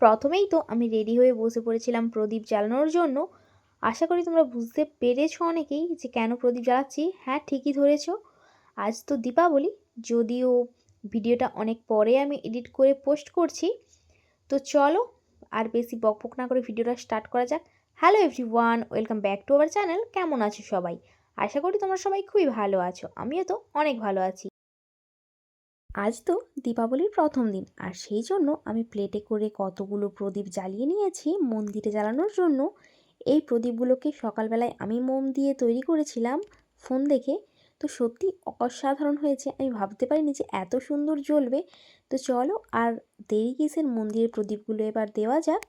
প্রথমেই তো আমি রেডি হয়ে বসে পড়েছিলাম প্রদীপ জ্বালানোর জন্য। আশা করি তোমরা বুঝতে পেরেছ অনেকেই যে কেন প্রদীপ জ্বালাচ্ছি। হ্যাঁ ঠিকই ধরেছ। আজ তো দীপাবলি, যদিও ভিডিওটা অনেক পরে আমি এডিট করে পোস্ট করছি। তো চলো, আর বেশি বকবক না করে ভিডিওটা স্টার্ট করা যাক। Hello everyone welcome back to our channel. কেমন আছো সবাই? আশা করি তোমরা সবাই খুবই ভালো আছো। আমিও তো অনেক ভালো আছি। আজ তো দীপাবলির প্রথম দিন, আর সেই জন্য আমি প্লেটে করে কতগুলো প্রদীপ জ্বালিয়ে নিয়েছি মন্দিরে জ্বালানোর জন্য। এই প্রদীপগুলোকে সকালবেলায় আমি মোম দিয়ে তৈরি করেছিলাম ফোন দেখে। তো সত্যি অসাধারণ হয়েছে, আমি ভাবতে পারিনি যে এত সুন্দর জ্বলবে। তো চলো আর দেরি কিসের মন্দিরের প্রদীপগুলো এবার দেওয়া যাক।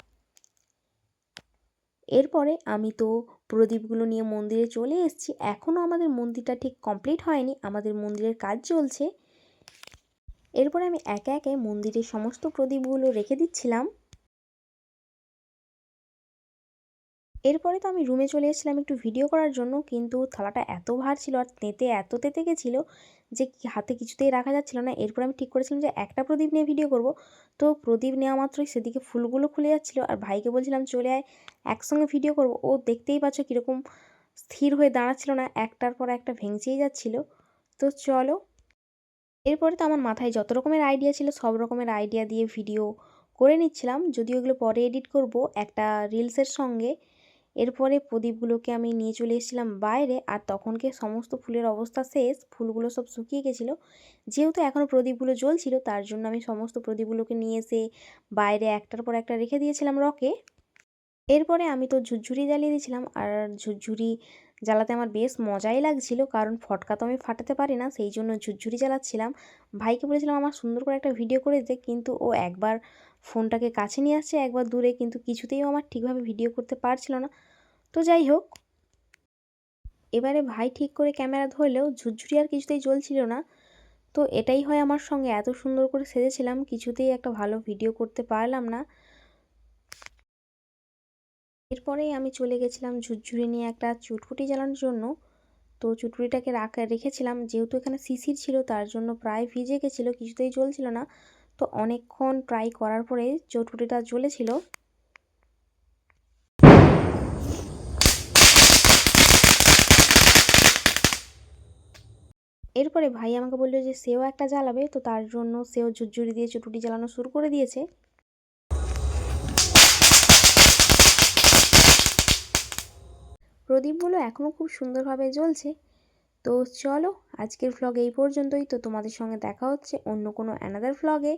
এরপরে আমি তো প্রদীপগুলো নিয়ে মন্দিরে চলে এসেছি এখনও আমাদের মন্দিরটা ঠিক কমপ্লিট হয়নি, আমাদের মন্দিরের কাজ চলছে। এরপরে আমি একে একে মন্দিরের সমস্ত প্রদীপগুলো রেখে দিচ্ছিলাম। এরপরে তো আমি রুমে চলে এসেছিলাম একটু ভিডিও করার জন্য, কিন্তু থালাটা এত ভার ছিল আর তেতে, এত তেতে গেছিল যে হাতে কিছুতেই রাখা যাচ্ছিল না। এরপর আমি ঠিক করেছিলাম যে একটা প্রদীপ নিয়ে ভিডিও করব। তো প্রদীপ নেওয়া মাত্রই সেদিকে ফুলগুলো খুলে যাচ্ছিল আর ভাইকে বলছিলাম, চলে আয়, একসঙ্গে ভিডিও করব। ও দেখতেই পাচ্ছ কীরকম স্থির হয়ে দাঁড়াচ্ছিল না। একটার পর একটা ভেঙচেই যাচ্ছিল। তো চলো এরপরে তো আমার মাথায় যত রকমের আইডিয়া ছিল, সব রকমের আইডিয়া দিয়ে ভিডিও করে নিচ্ছিলাম। যদিও এগুলো পরে এডিট করব একটা রিলসের সঙ্গে। এরপরে প্রদীপগুলোকে আমি নিয়ে চলে এসেছিলাম বাইরে আর তখনকে সমস্ত ফুলের অবস্থা শেষ, ফুলগুলো সব শুকিয়ে গেছিল। যেহেতু এখনও প্রদীপগুলো জ্বলছিল, তার জন্য আমি সমস্ত প্রদীপগুলোকে নিয়ে এসে বাইরে একটার পর একটা রেখে দিয়েছিলাম রকে এরপরে আমি তো ঝুরঝুরি জ্বালিয়ে দিয়েছিলাম আর ঝুরঝুরি জ্বালাতে আমার বেশ মজাই লাগছিল, কারণ ফটকা তো আমি ফাটাতে পারি না, সেই জন্য ঝুরঝুরি জ্বালাচ্ছিলাম। ভাইকে বলেছিলাম, আমার সুন্দর করে একটা ভিডিও করে দিতে কিন্তু ও একবার ফোনটাকে কাছে নিয়ে আসছে, একবার দূরে, কিন্তু কিছুতেই আমার ঠিকভাবে ভিডিও করতে পারছিল না। তো যাই হোক, এবারে ভাই ঠিক করে ক্যামেরা ধরলেও ঝুরঝুরি আর কিছুতেই জ্বলছিল না। তো এটাই হয় আমার সঙ্গে, এত সুন্দর করে সেজেছিলাম, কিছুতেই একটা ভালো ভিডিও করতে পারলাম না। এরপরেই আমি চলে গেছিলাম ঝুরঝুরি নিয়ে একটা চুটপুটি জ্বালানোর জন্য। তো চুটপুটিটাকে রাখা, রেখেছিলাম, যেহেতু এখানে শিশির ছিল, তার জন্য প্রায় ভিজে গেছিল, কিছুতেই জ্বলছিল না। তো অনেকক্ষণ ট্রাই করার পরে চটপুটিটা জ্বলেছিল। এরপরে ভাই আমাকে বলল যে, সেও একটা জ্বালাবে, তো তার জন্য সেও ঝুরঝুরি দিয়ে চুটুটি জ্বালানো শুরু করে দিয়েছে। প্রদীপগুলো এখনও খুব সুন্দরভাবে জ্বলছে। তো চলো, আজকের ভ্লগ এই পর্যন্তই। তো তোমাদের সঙ্গে দেখা হচ্ছে অন্য কোনো অ্যানাদার ভ্লগে